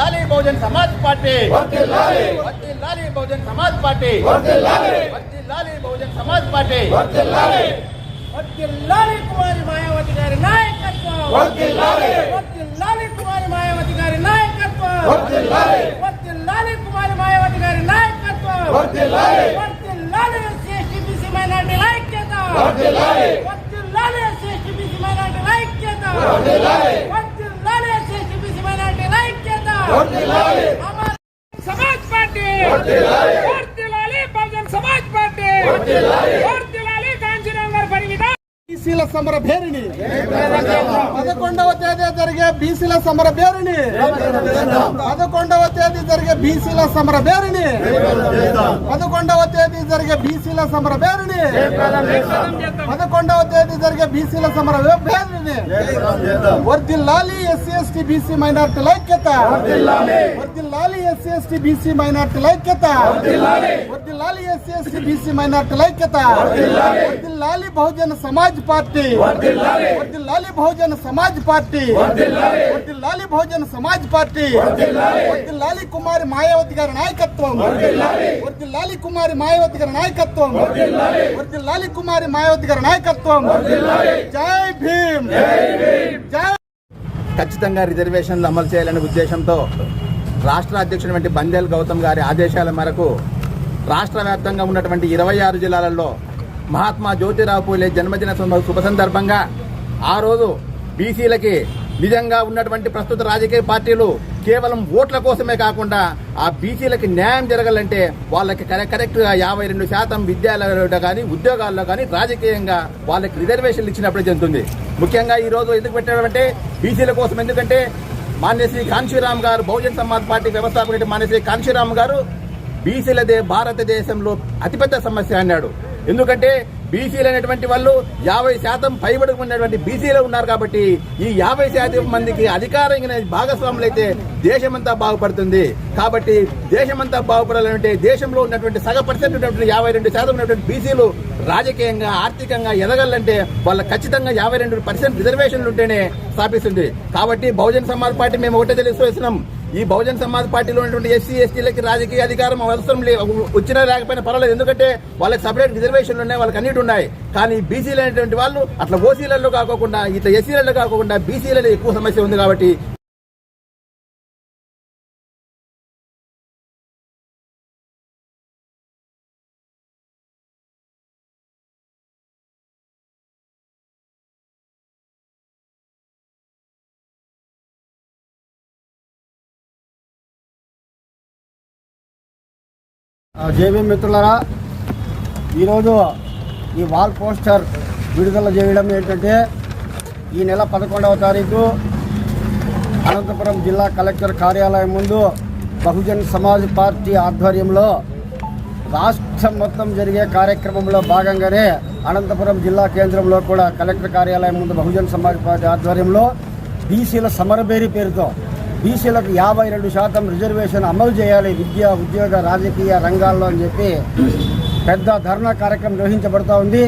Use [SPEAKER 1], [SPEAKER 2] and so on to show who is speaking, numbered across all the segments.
[SPEAKER 1] వర్ధిల్లాలి బహుజన్ సమాజ్ పార్టీ
[SPEAKER 2] వర్ధిల్లాలి
[SPEAKER 1] వర్ధిల్లాలి బహుజన్ సమాజ్ పార్టీ
[SPEAKER 2] వర్ధిల్లాలి
[SPEAKER 1] వర్ధిల్లాలి బహుజన్ సమాజ్ పార్టీ
[SPEAKER 2] వర్ధిల్లాలి
[SPEAKER 3] వర్ధిల్లాలి కుమారి మాయావతి గారి నాయకత్వం
[SPEAKER 2] వర్ధిల్లాలి
[SPEAKER 3] వర్ధిల్లాలి కుమారి మాయావతి గారి నాయకత్వం
[SPEAKER 2] వర్ధిల్లాలి
[SPEAKER 3] వర్ధిల్లాలి కుమారి మాయావతి గారి నాయకత్వం
[SPEAKER 2] వర్ధిల్లాలి
[SPEAKER 3] వర్ధిల్లాలి ఎస్సీ ఎస్టీ బీసీ మైనార్టీల ఐక్యత
[SPEAKER 2] వర్ధిల్లాలి
[SPEAKER 3] వర్ధిల్లాలి ఎస్సీ ఎస్టీ బీసీ మైనార్టీల ఐక్యత
[SPEAKER 2] వర్ధిల్లాలి
[SPEAKER 3] వర్ధిల్లాలి ఎస్సీ ఎస్టీ బీసీ మైనార్టీల ఐక్యత
[SPEAKER 2] వర్ధిల్లాలి
[SPEAKER 3] అమర్ సమాజ్ పార్టీ
[SPEAKER 2] వర్ధిల్లాలి
[SPEAKER 3] వర్ధిల్లాలి బహుజన్ సమాజ్ పార్టీ
[SPEAKER 2] వర్ధిల్లాలి
[SPEAKER 3] వర్ధిల్లాలి కాంచీరామ్ గారి పరిమిత
[SPEAKER 4] బీసీల సమర భేరిని. పదకొండవ తేదీ జరిగే బీసీల సమర భేరిని. పదకొండవ తేదీ జరిగే బీసీల సమర భేరిని. పదకొండవ తేదీ జరిగే బీసీల సమర భేరిని. పదకొండవ తేదీ జరిగే బీసీల సమర భేరిని. వర్దిల్లాలి ఎస్సీ ఎస్టీ బీసీ మైనార్టీ ఐక్యత. వర్దిల్లాలి ఎస్సీ ఎస్టీ బీసీ మైనార్టీల ఐక్యత. వర్దిల్లాలి ఎస్సీ ఎస్టీ బీసీ మైనార్టీల ఐక్యత. వర్దిల్లాలి బహుజన సమాజ్ పార్టీ. వర్దిల్లాలి బహుజన సమాజ్ పార్టీ. వర్దిల్లాలి బహుజన సమాజ్ పార్టీ. వర్దిల్లాలి కుమారి మాయావతి గారి నాయకత్వం. వర్దిల్లాలి కుమారి మాయావతి గారి నాయకత్వం. వర్దిల్లాలి కుమారి మాయావతి గారి నాయకత్వం. జై భీమ్. జై
[SPEAKER 1] ఖచ్చితంగా రిజర్వేషన్లు అమలు చేయాలనే ఉద్దేశంతో రాష్ట్ర అధ్యక్షుడు వంటి బందేల్ గౌతమ్ గారి ఆదేశాల మేరకు రాష్ట్ర వ్యాప్తంగా ఉన్నటువంటి ఇరవై ఆరు జిల్లాలలో మహాత్మా జ్యోతిరావు పూలే జన్మదిన శుభ- శుభ సందర్భంగా ఆ రోజు బీసీలకి నిజంగా ఉన్నటువంటి ప్రస్తుత రాజకీయ పార్టీలు కేవలం ఓట్ల కోసమే కాకుండా ఆ బీసీలకి న్యాయం జరగాలంటే వాళ్ళకి కరెక్ట్గా యాభై రెండు శాతం విద్యాలయాల్లో కానీ ఉద్యోగాల్లో కానీ రాజకీయంగా వాళ్ళకి రిజర్వేషన్లు ఇచ్చినప్పుడే జరుగుతుంది. ముఖ్యంగా ఈ రోజు ఎందుకు పెట్టారంటే బీసీల కోసం ఎందుకంటే మాన్యశ్రీ కాంశీరామ్ గారు బహుజన్ సమాజ్ పార్టీ వ్యవస్థాపకుడు మాన్యశ్రీ కాంశీరామ్ గారు బీసీలదే భారతదేశంలో అతిపెద్ద సమస్య అన్నాడు ఎందుకంటే బీసీలు అనేటువంటి వాళ్ళు యాభై శాతం పైబడి ఉన్నటువంటి బీసీలు ఉన్నారు కాబట్టి ఈ యాభై శాతం మందికి అధికారంగా భాగస్వాములు అయితే దేశమంతా బాగుపడుతుంది. కాబట్టి దేశమంతా బాగుపడాలంటే దేశంలో ఉన్నటువంటి సగ పర్సెంట్ ఉన్నటువంటి యాభై రెండు శాతం ఉన్నటువంటి బీసీలు రాజకీయంగా ఆర్థికంగా ఎదగాలంటే వాళ్ళ ఖచ్చితంగా యాభై రెండు పర్సెంట్ రిజర్వేషన్లు ఉంటేనే స్థాపిస్తుంది. కాబట్టి బహుజన సమాజ్ పార్టీ మేము ఒకటే తెలియజేస్తున్నాం. ఈ బహుజన్ సమాజ్ పార్టీలో ఉన్నటువంటి ఎస్సీ ఎస్టీలకి రాజకీయ అధికారం అవసరం లే వచ్చినా లేకపోయినా పర్వాలేదు. ఎందుకంటే వాళ్ళకి సపరేట్ రిజర్వేషన్లు ఉన్నాయి వాళ్ళకి అన్నిటి ఉన్నాయి. కానీ బీసీలు అనేటువంటి వాళ్ళు అట్లా ఓసీలలో కాకుండా ఇట్లా ఎస్సీలలో కాకుండా బీసీలలో ఎక్కువ సమస్య ఉంది కాబట్టి
[SPEAKER 4] జేబీ మిత్రులరా ఈరోజు ఈ వాల్ పోస్టర్ విడుదల చేయడం ఏంటంటే ఈ నెల పదకొండవ తారీఖు అనంతపురం జిల్లా కలెక్టర్ కార్యాలయం ముందు బహుజన్ సమాజ్ పార్టీ ఆధ్వర్యంలో రాష్ట్రం మొత్తం జరిగే కార్యక్రమంలో భాగంగానే అనంతపురం జిల్లా కేంద్రంలో కూడా కలెక్టర్ కార్యాలయం ముందు బహుజన్ సమాజ్ పార్టీ ఆధ్వర్యంలో బీసీల సమరబేరి పేరుతో బీసీలకు యాభై రెండు శాతం రిజర్వేషన్ అమలు చేయాలి. విద్య ఉద్యోగ రాజకీయ రంగాల్లో అని చెప్పి పెద్ద ధర్నా కార్యక్రమం నిర్వహించబడుతూ ఉంది.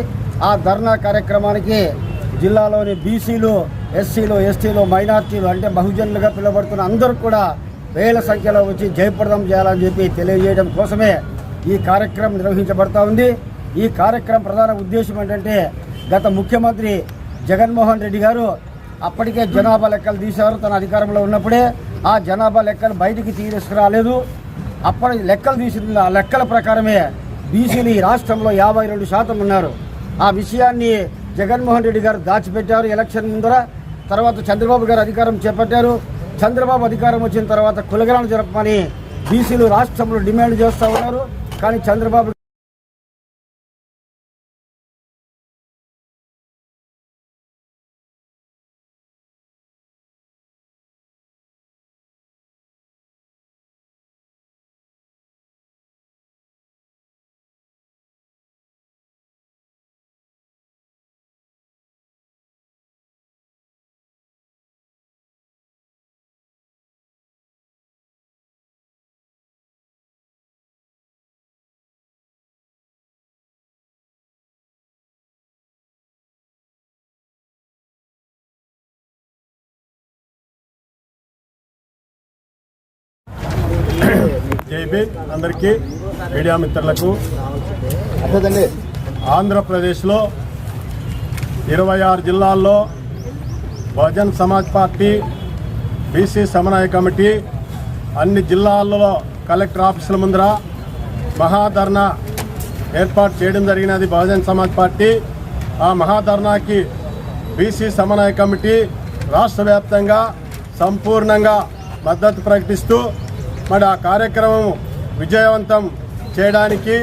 [SPEAKER 4] ఆ ధర్నా కార్యక్రమానికి జిల్లాలోని బీసీలు ఎస్సీలు ఎస్టీలు మైనార్టీలు అంటే బహుజనులుగా పిలువబడుతున్న అందరూ కూడా వేల సంఖ్యలో వచ్చి జయప్రదం చేయాలని చెప్పి తెలియజేయడం కోసమే ఈ కార్యక్రమం నిర్వహించబడతా ఉంది. ఈ కార్యక్రమం ప్రధాన ఉద్దేశం ఏంటంటే గత ముఖ్యమంత్రి జగన్మోహన్ రెడ్డి గారు అప్పటికే జనాభా లెక్కలు తీశారు. తన అధికారంలో ఉన్నప్పుడే ఆ జనాభా లెక్కలు బయటికి తీసుకురాలేదు. అప్పటి లెక్కలు తీసిన ఆ లెక్కల ప్రకారమే బీసీలు ఈ రాష్ట్రంలో యాభై రెండు శాతం ఉన్నారు. ఆ విషయాన్ని జగన్మోహన్ రెడ్డి గారు దాచిపెట్టారు ఎలక్షన్ ముందర. తర్వాత చంద్రబాబు గారు అధికారం చేపట్టారు. చంద్రబాబు అధికారం వచ్చిన తర్వాత కులగరాలు జరపమని బీసీలు రాష్ట్రంలో డిమాండ్ చేస్తూ ఉన్నారు. కానీ చంద్రబాబు
[SPEAKER 5] జైబీ అందరికీ మీడియా మిత్రులకు. ఆంధ్రప్రదేశ్లో ఇరవై ఆరు జిల్లాల్లో బహుజన్ సమాజ్ పార్టీ బీసీ సమన్వయ కమిటీ అన్ని జిల్లాల్లో కలెక్టర్ ఆఫీసుల ముందర మహాధర్నా ఏర్పాటు చేయడం జరిగినది బహుజన్ సమాజ్ పార్టీ. ఆ మహాధర్నాకి బీసీ సమన్వయ కమిటీ రాష్ట్ర వ్యాప్తంగా సంపూర్ణంగా మద్దతు ప్రకటిస్తూ మరి ఆ కార్యక్రమం విజయవంతం చేయడానికి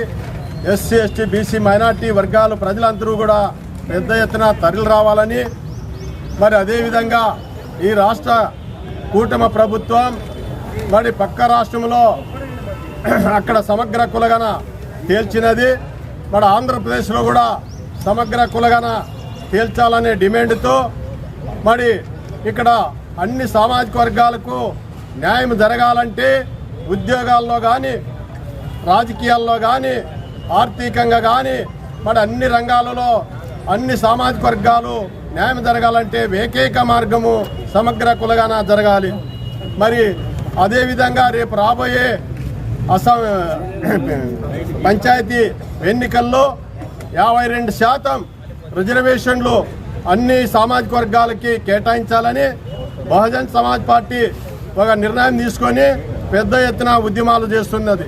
[SPEAKER 5] ఎస్సీ ఎస్టీ బీసీ మైనార్టీ వర్గాలు ప్రజలందరూ కూడా పెద్ద ఎత్తున తరలి రావాలని మరి అదేవిధంగా ఈ రాష్ట్ర కూటమి ప్రభుత్వం మరి పక్క రాష్ట్రంలో అక్కడ సమగ్ర కులగన తేల్చినది. మరి ఆంధ్రప్రదేశ్లో కూడా సమగ్ర కులగన తేల్చాలనే డిమాండ్తో మరి ఇక్కడ అన్ని సామాజిక వర్గాలకు న్యాయం జరగాలంటే ఉద్యోగాల్లో కానీ రాజకీయాల్లో కానీ ఆర్థికంగా కానీ మరి అన్ని రంగాలలో అన్ని సామాజిక వర్గాలు న్యాయం జరగాలంటే ఏకైక మార్గము సమగ్ర కులగాన జరగాలి. మరి అదేవిధంగా రేపు రాబోయే అసం పంచాయతీ ఎన్నికల్లో యాభై రెండు శాతం రిజర్వేషన్లు అన్ని సామాజిక వర్గాలకి కేటాయించాలని బహుజన్ సమాజ్ పార్టీ ఒక నిర్ణయం తీసుకొని పెద్ద ఎత్తున ఉద్యమాలు చేస్తున్నది.